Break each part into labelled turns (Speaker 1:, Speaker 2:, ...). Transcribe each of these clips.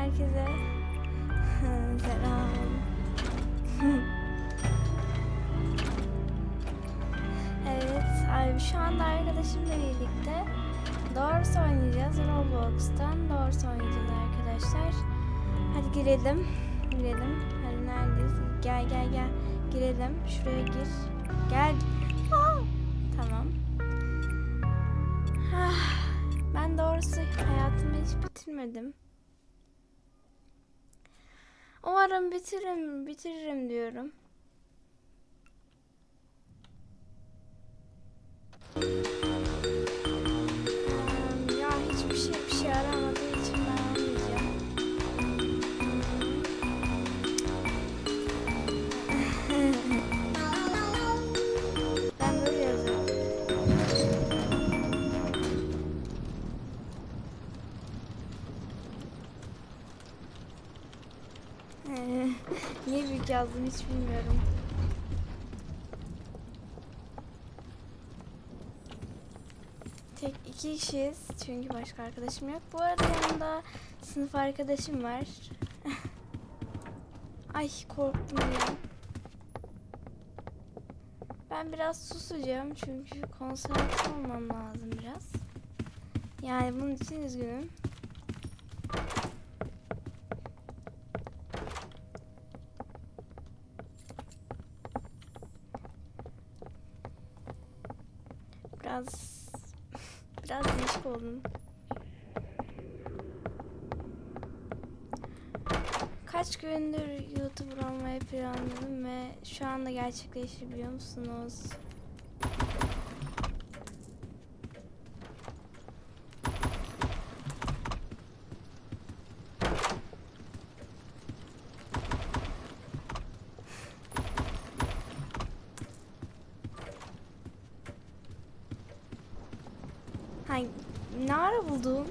Speaker 1: herkese. Selam. evet, abi şu anda arkadaşımla birlikte Doğrusu oynayacağız. Roblox'tan Doğrusu oynayacağız arkadaşlar. Hadi girelim. Girelim. Hadi neredeyiz? Gel gel gel. Girelim. Şuraya gir. Gel. Aa! Tamam. Ah, Ben doğrusu hayatımı hiç bitirmedim. Umarım bitiririm, bitiririm diyorum. Yazdım hiç bilmiyorum. Tek iki kişiyiz çünkü başka arkadaşım yok. Bu arada yanımda sınıf arkadaşım var. Ay korktum ya. Ben biraz susacağım çünkü konsantre olmam lazım biraz. Yani bunun için üzgünüm. Biraz biraz değişik oldum. Kaç gündür YouTuber olmayı planladım ve şu anda gerçekleşti biliyor musunuz? Ha, ne ara buldum?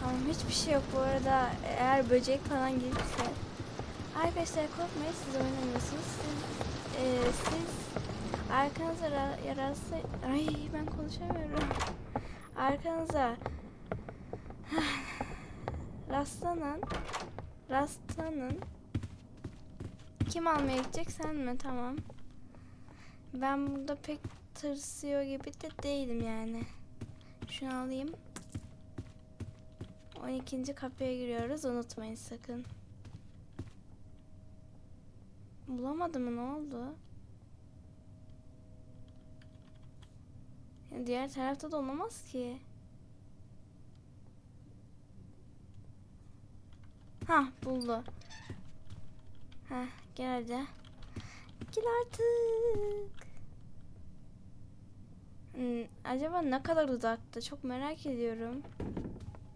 Speaker 1: Tamam hiçbir şey yok bu arada eğer böcek falan gelirse Arkadaşlar korkmayın siz oynamıyorsunuz. Siz eee, siz arkanıza ra- yarası ay ben konuşamıyorum. Arkanıza rastlanın rastlanın kim almaya gidecek sen mi? Tamam. Ben burada pek tırsıyor gibi de değilim yani. Şunu alayım 12. kapıya giriyoruz unutmayın sakın Bulamadım mı ne oldu? Ya diğer tarafta da olamaz ki. Ha buldu. Ha gel hadi. Gel artık. Hmm, acaba ne kadar uzakta? Çok merak ediyorum.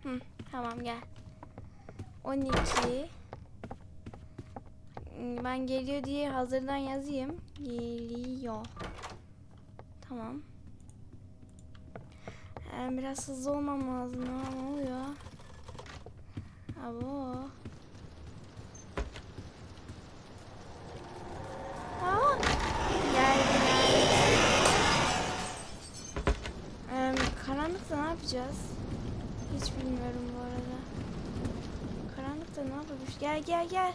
Speaker 1: Hı, tamam gel. 12 Hmm, Ben geliyor diye hazırdan yazayım. Geliyor. Tamam. Ee, biraz hızlı olmam lazım. Ne oluyor? Abo. Aa, geldi geldi. Ee, ne yapacağız? Hiç bilmiyorum bu arada. Karanlıkta ne yapabiliriz? Gel gel gel.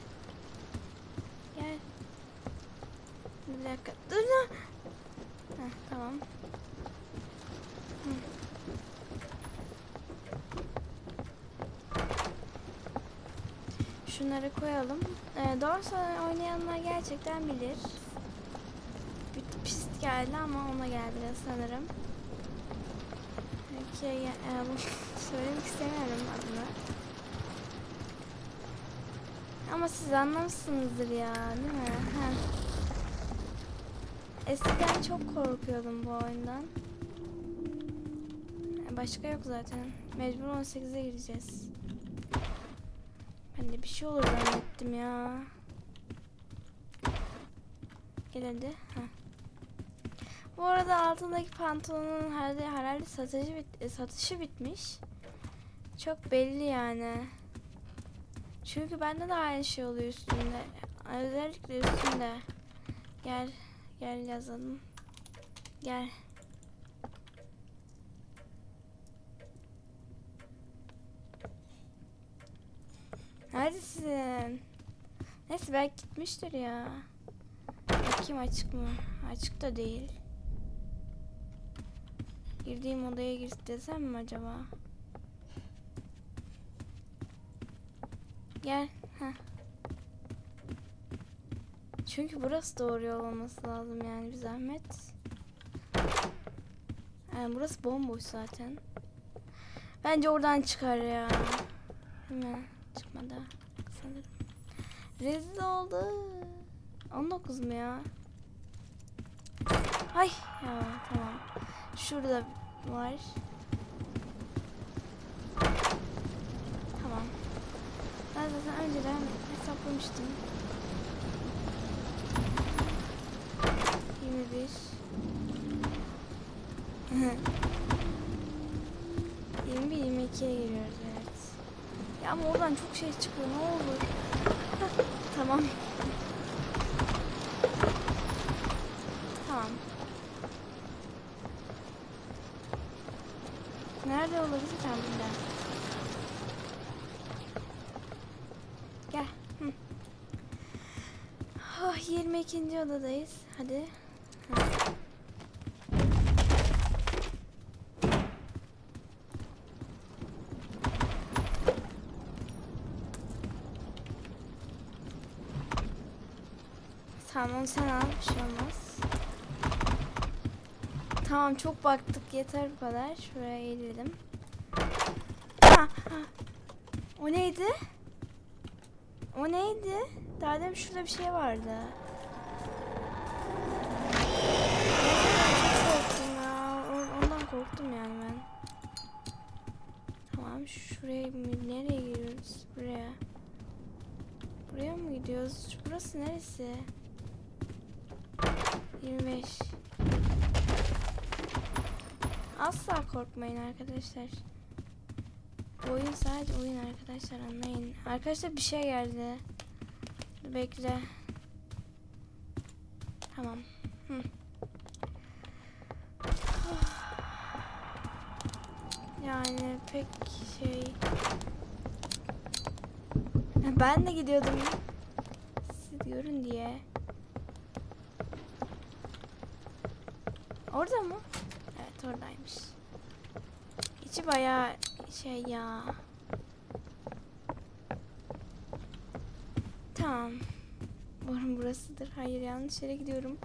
Speaker 1: Gel. Bir dakika. Dur lan. Heh, tamam. Şunları koyalım. Ee, doğrusu oynayanlar gerçekten bilir. Bir pist geldi ama ona geldi sanırım. Peki, e, bu söylemek istemiyorum adını. Ama siz anlamışsınızdır ya, değil mi? Ha. Eskiden çok korkuyordum bu oyundan. Başka yok zaten. Mecbur 18'e gireceğiz. Ben de bir şey olur zannettim ya. Gel hadi. Ha. Bu arada altındaki pantolonun herhalde, herhalde satıcı bit satışı bitmiş. Çok belli yani. Çünkü bende de aynı şey oluyor üstünde. Özellikle üstünde. Gel. Gel yazalım. Gel. Neredesin? Neyse belki gitmiştir ya. Bakayım açık mı? Açık da değil. Girdiğim odaya gir desem mi acaba? Gel. Heh. Çünkü burası doğru yol olması lazım yani bir zahmet. Yani burası bomboş zaten. Bence oradan çıkar ya. Mi? Çıkmadı. Sanırım. Rezil oldu. 19 mu ya? Ay ya tamam. Şurada var. Tamam. Ben zaten önceden hesaplamıştım. 21 21 22'ye giriyoruz evet. Ya ama oradan çok şey çıkıyor ne olur. Tamam. Tamam. Nerede olabilir tahminde? Gel. Hı. 22. odadayız. Hadi. Tamam onu sen al. Bir şey olmaz. Tamam çok baktık yeter bu kadar. Şuraya eğilelim. Ha, ha. O neydi? O neydi? Daha demin şurada bir şey vardı. Çok korktum ya. O- Ondan korktum yani ben. Tamam şuraya mı? Nereye giriyoruz? Buraya. Buraya mı gidiyoruz? Burası neresi? 25. Asla korkmayın arkadaşlar. Oyun sadece oyun arkadaşlar anlayın. Arkadaşlar bir şey geldi. Bekle. Tamam. Hı. Yani pek şey... Ben de gidiyordum. Siz görün diye. Orada mı? Evet oradaymış. İçi bayağı şey ya. Tamam. Umarım burasıdır. Hayır yanlış yere gidiyorum.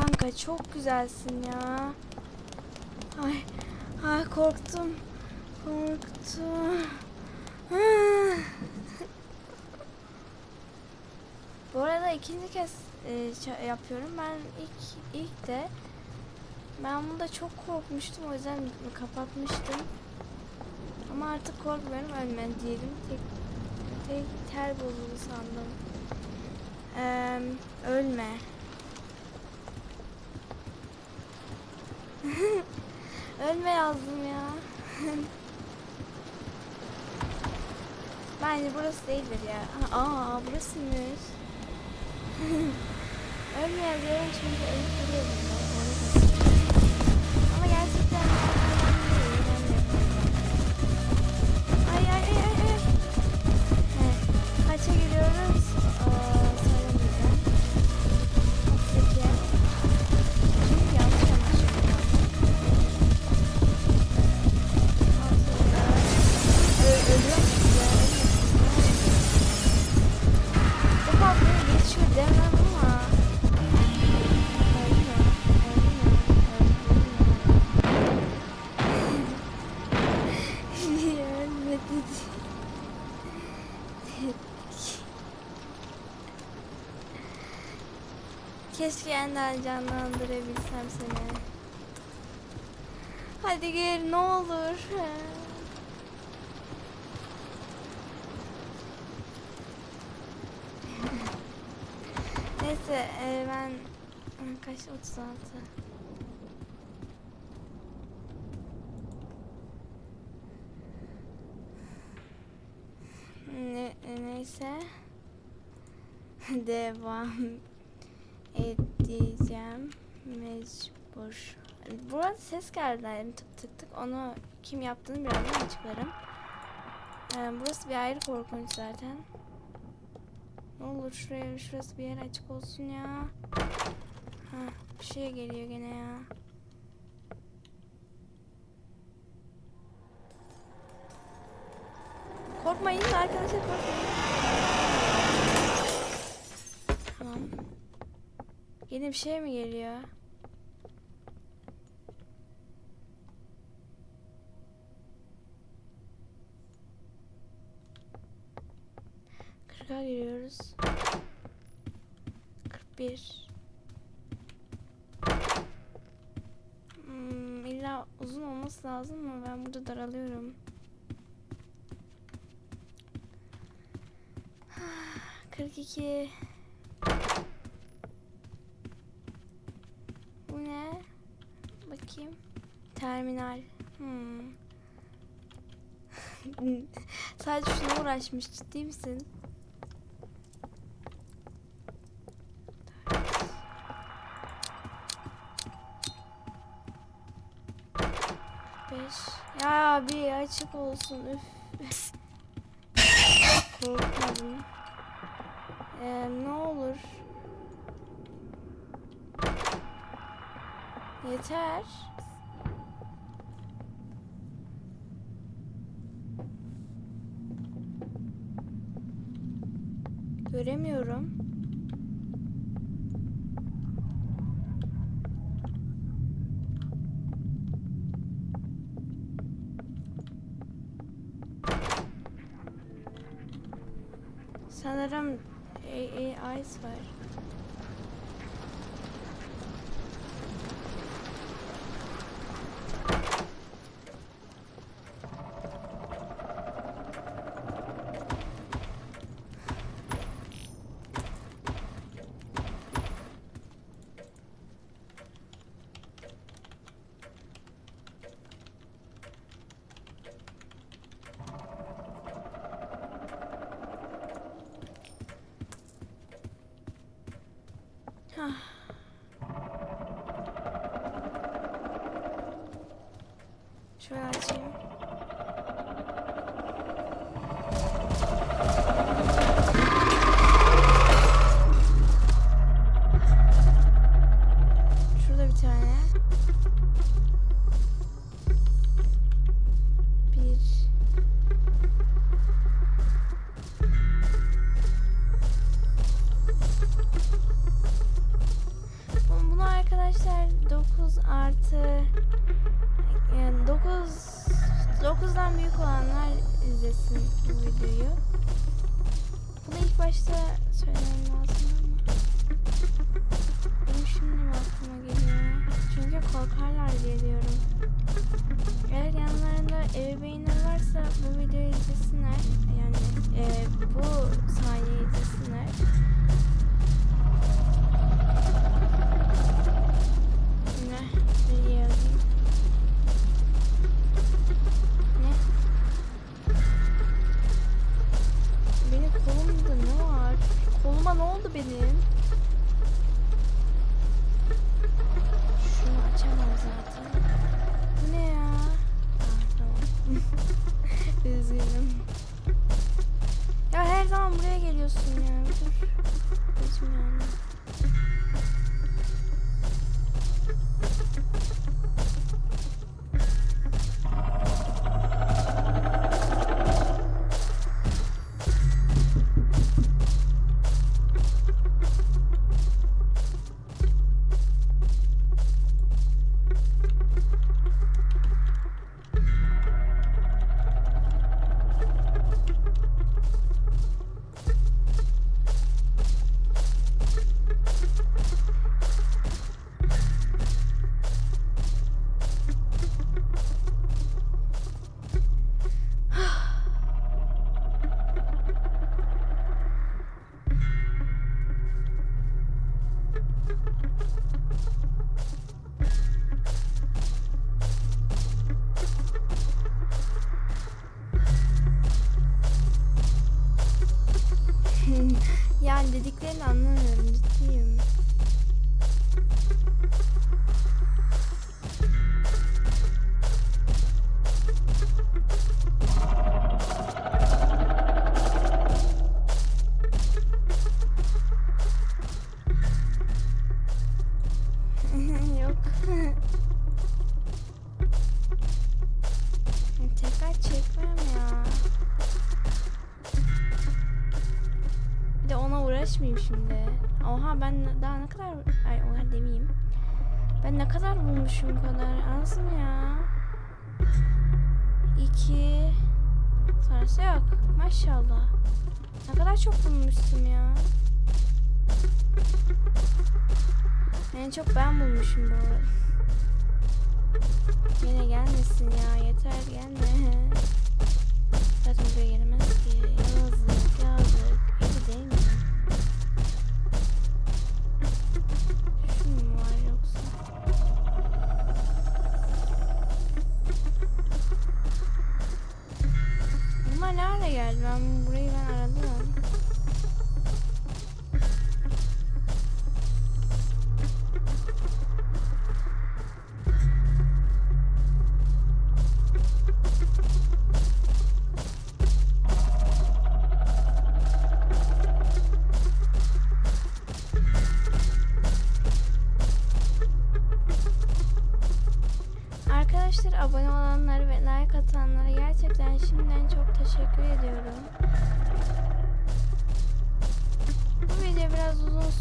Speaker 1: Kanka çok güzelsin ya. Ay, ay korktum. Korktum. Bu arada ikinci kez e, yapıyorum. Ben ilk ilk de ben bunda çok korkmuştum o yüzden kapatmıştım. Ama artık korkmuyorum ölme diyelim. Tek, tek ter bozuldu sandım. Eee, ölme. ölme yazdım ya. Bence burası değildir ya. Aa burasıymış. Ölme yazıyorum çünkü ölüp duruyor bunda. Onu kesin. Ama gerçekten ay ay ay ay. He, Kaça giriyoruz? Keşke yeniden canlandırabilsem seni. Hadi gel ne olur. Neyse e, ben kaç 36. Ne, neyse devam edeceğim mecbur. Burada ses geldi yani tık tık tık onu kim yaptığını birazdan açıklarım. Ee, burası bir ayrı korkunç zaten. Ne olur şuraya şurası bir yer açık olsun ya. Ha, bir şey geliyor gene ya. Korkmayın arkadaşlar korkmayın. Tamam. Yeni bir şey mi geliyor? Kırka giriyoruz. 41. Hmm, illa uzun olması lazım mı? Ben burada daralıyorum. 42. Bu ne? Bakayım. Terminal. Hmm. Sadece şuna uğraşmış. Ciddi misin? Beş. Ya bir açık olsun. Üf. Korkmadım. Ee, ne olur. Yeter. Göremiyorum. Sanırım Ice var. Hah. Şöyle 9 artı yani 9 9'dan büyük olanlar izlesin bu videoyu. Bunu ilk başta söylemem lazım ama benim şimdi mi aklıma geliyor? Çünkü korkarlar diye diyorum. Eğer yanlarında ebeveynler varsa bu videoyu izlesinler. Yani e, bu sahneyi izlesinler. 您好。hallediklerini anlamıyorum. Oha ben daha ne kadar... Ay oha demeyeyim. Ben ne kadar bulmuşum bu kadar. Anasını ya. İki. Sonrası yok. Maşallah. Ne kadar çok bulmuşsun ya. En çok ben bulmuşum bu arada. Yine gelmesin ya. Yeter gelme. Zaten buraya gelemez ki. Yazık Bunlar nerede geldi? Ben burayı ben aradım.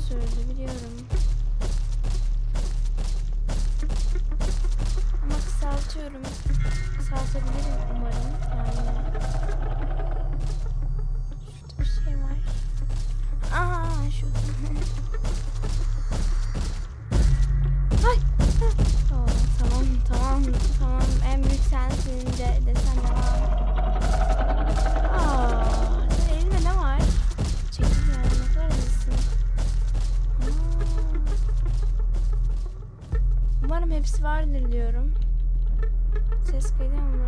Speaker 1: Sürdü biliyorum. Ses geliyor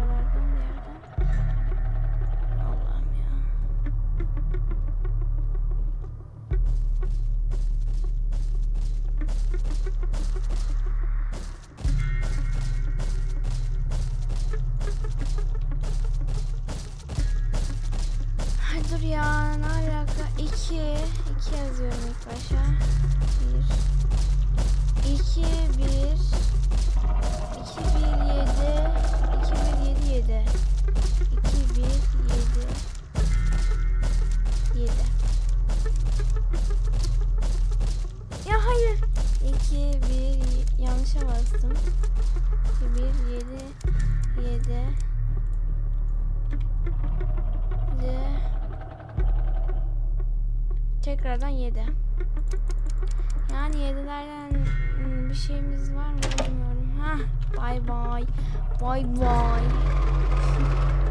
Speaker 1: 7. Yani 7'lerden hmm, bir şeyimiz var mı bilmiyorum. Ha, bay bay. Bay bay.